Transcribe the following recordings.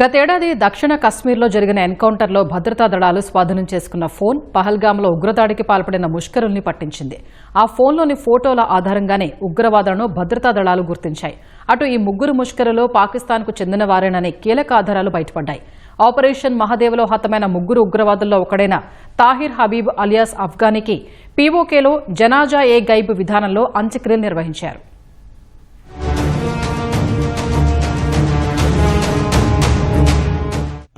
గతేడాది దక్షిణ కశ్మీర్లో జరిగిన ఎన్కౌంటర్లో భద్రతా దళాలు స్వాధీనం చేసుకున్న ఫోన్ పహల్గాంలో ఉగ్రదాడికి పాల్పడిన ముష్కరుల్ని పట్టించింది. ఆ ఫోన్లోని ఫోటోల ఆధారంగానే ఉగ్రవాదులను భద్రతా దళాలు గుర్తించాయి. అటు ఈ ముగ్గురు ముష్కరులు పాకిస్తాన్కు చెందినవారేనని కీలక ఆధారాలు బయటపడ్డాయి. ఆపరేషన్ మహాదేవ్లో హతమైన ముగ్గురు ఉగ్రవాదుల్లో ఒకడైన తాహిర్ హబీబ్ అలియాస్ అఫ్ఘానీకి పీఓకేలో జనాజా ఏ గైబ్ విధానంలో అంత్యక్రియలు నిర్వహించారు.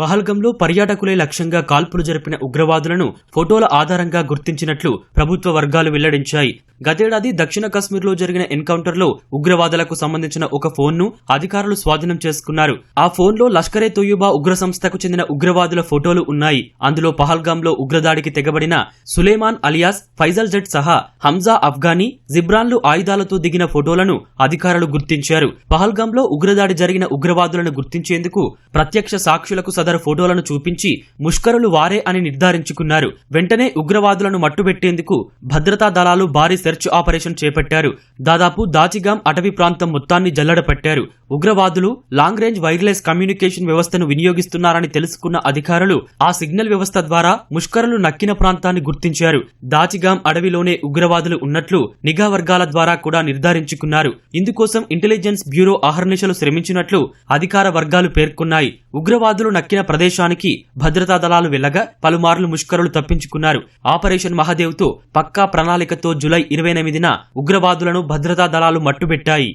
పహల్గంలో పర్యాటకులే లక్ష్యంగా కాల్పులు జరిపిన ఉగ్రవాదులను ఫోటోల ఆధారంగా గుర్తించినట్లు ప్రభుత్వ వర్గాలు వెల్లడించాయి. గతేడాది దక్షిణ కశ్మీర్లో జరిగిన ఎన్కౌంటర్లో ఉగ్రవాదులకు సంబంధించిన ఒక ఫోన్ను అధికారులు స్వాధీనం చేసుకున్నారు. ఆ ఫోన్లో లష్కరే తొయ్యుబా ఉగ్ర సంస్థకు చెందిన ఉగ్రవాదుల ఫోటోలు ఉన్నాయి. అందులో పహల్గాంలో ఉగ్రదాడికి తెగబడిన సులేమాన్ అలియాస్ ఫైజల్ జట్ సహా హంజా అఫ్ఘానీ జిబ్రాన్లు ఆయుధాలతో దిగిన ఫోటోలను అధికారులు గుర్తించారు. పహల్గాంలో ఉగ్రదాడి జరిగిన ఉగ్రవాదులను గుర్తించేందుకు ప్రత్యక్ష సాక్షులకు సదరు ఫోటోలను చూపించి ముష్కరులు వారే అని నిర్ధారించుకున్నారు. వెంటనే ఉగ్రవాదులను మట్టుబెట్టేందుకు భద్రతా దళాలు భారీ సెర్చ్ ఆపరేషన్ చేపట్టారు. దాదాపు దాచిగాం అటవీ ప్రాంతం మొత్తాన్ని జల్లడపట్టారు ఉగ్రవాదులు లాంగ్ రేంజ్ వైర్లెస్ కమ్యూనికేషన్ వ్యవస్థను వినియోగిస్తున్నారని తెలుసుకున్న అధికారులు ఆ సిగ్నల్ వ్యవస్థ ద్వారా ముష్కరులు నక్కిన ప్రాంతాన్ని గుర్తించారు. దాచిగాం అడవిలోనే ఉగ్రవాదులు ఉన్నట్లు నిఘా వర్గాల ద్వారా కూడా నిర్ధారించుకున్నారు. ఇందుకోసం ఇంటెలిజెన్స్ బ్యూరో అహర్నిశలు శ్రమించినట్లు అధికార వర్గాలు పేర్కొన్నాయి. ఉగ్రవాదులు దక్కిన ప్రదేశానికి భద్రతా దళాలు వెళ్ళగా పలుమార్లు ముష్కరులు తప్పించుకున్నారు. ఆపరేషన్ మహాదేవ్తో పక్కా ప్రణాళికతో జులై ఇరవై ఎనిమిదిన ఉగ్రవాదులను భద్రతా దళాలు మట్టుబెట్టాయి.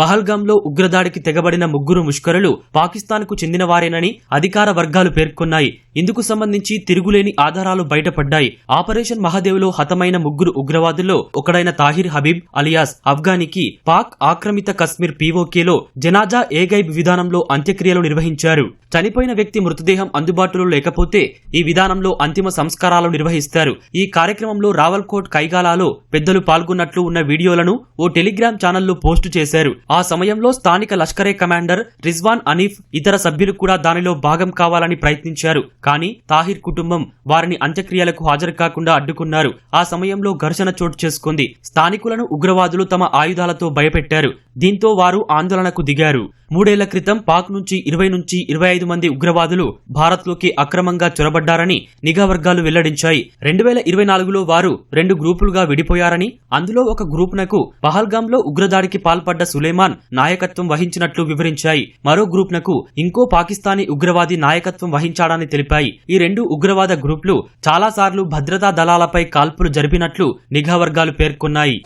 పహల్గాంలో ఉగ్రదాడికి తెగబడిన ముగ్గురు ముష్కరులు పాకిస్తాన్కు చెందినవారేనని అధికార వర్గాలు పేర్కొన్నాయి. ఇందుకు సంబంధించి తిరుగులేని ఆధారాలు బయటపడ్డాయి. ఆపరేషన్ మహాదేవ్లో హతమైన ముగ్గురు ఉగ్రవాదుల్లో ఒకడైన తాహిర్ హబీబ్ అలియాస్ అఫ్ఘానికి పాక్ ఆక్రమిత కశ్మీర్ పీఓకేలో జనాజా ఏగైబ్ విధానంలో అంత్యక్రియలు నిర్వహించారు. చనిపోయిన వ్యక్తి మృతదేహం అందుబాటులో లేకపోతే ఈ విధానంలో అంతిమ సంస్కారాలు నిర్వహిస్తారు. ఈ కార్యక్రమంలో రావల్కోట్ కైగాలాలో పెద్దలు పాల్గొన్నట్లు ఉన్న వీడియోలను ఓ టెలిగ్రామ్ ఛానల్లో పోస్టు చేశారు. ఆ సమయంలో స్థానిక లష్కరే కమాండర్ రిజ్వాన్ అనీఫ్ ఇతర సభ్యులు కూడా దానిలో భాగం కావాలని ప్రయత్నించారు. కానీ తాహిర్ కుటుంబం వారిని అంత్యక్రియలకు హాజరు కాకుండా అడ్డుకున్నారు. ఆ సమయంలో ఘర్షణ చోటు చేసుకుంది. స్థానికులను ఉగ్రవాదులు తమ ఆయుధాలతో భయపెట్టారు. దీంతో వారు ఆందోళనకు దిగారు. మూడేళ్ళ క్రితం పాక్ నుంచి ఇరవై నుంచి ఇరవై ఐదు మంది ఉగ్రవాదులు భారత్లోకి అక్రమంగా చొరబడ్డారని నిఘా వర్గాలు వెల్లడించాయి. రెండు వేల ఇరవై నాలుగులో వారు రెండు గ్రూపులుగా విడిపోయారని అందులో ఒక గ్రూపునకు పహల్గాంలో ఉగ్రదాడికి పాల్పడ్డ రెహమాన్ నాయకత్వం వహించినట్లు వివరించాయి. మరో గ్రూప్నకు ఇంకో పాకిస్తానీ ఉగ్రవాది నాయకత్వం వహించాడని తెలిపాయి. ఈ రెండు ఉగ్రవాద గ్రూపులు చాలాసార్లు భద్రతా దళాలపై కాల్పులు జరిపినట్లు నిఘా వర్గాలు పేర్కొన్నాయి.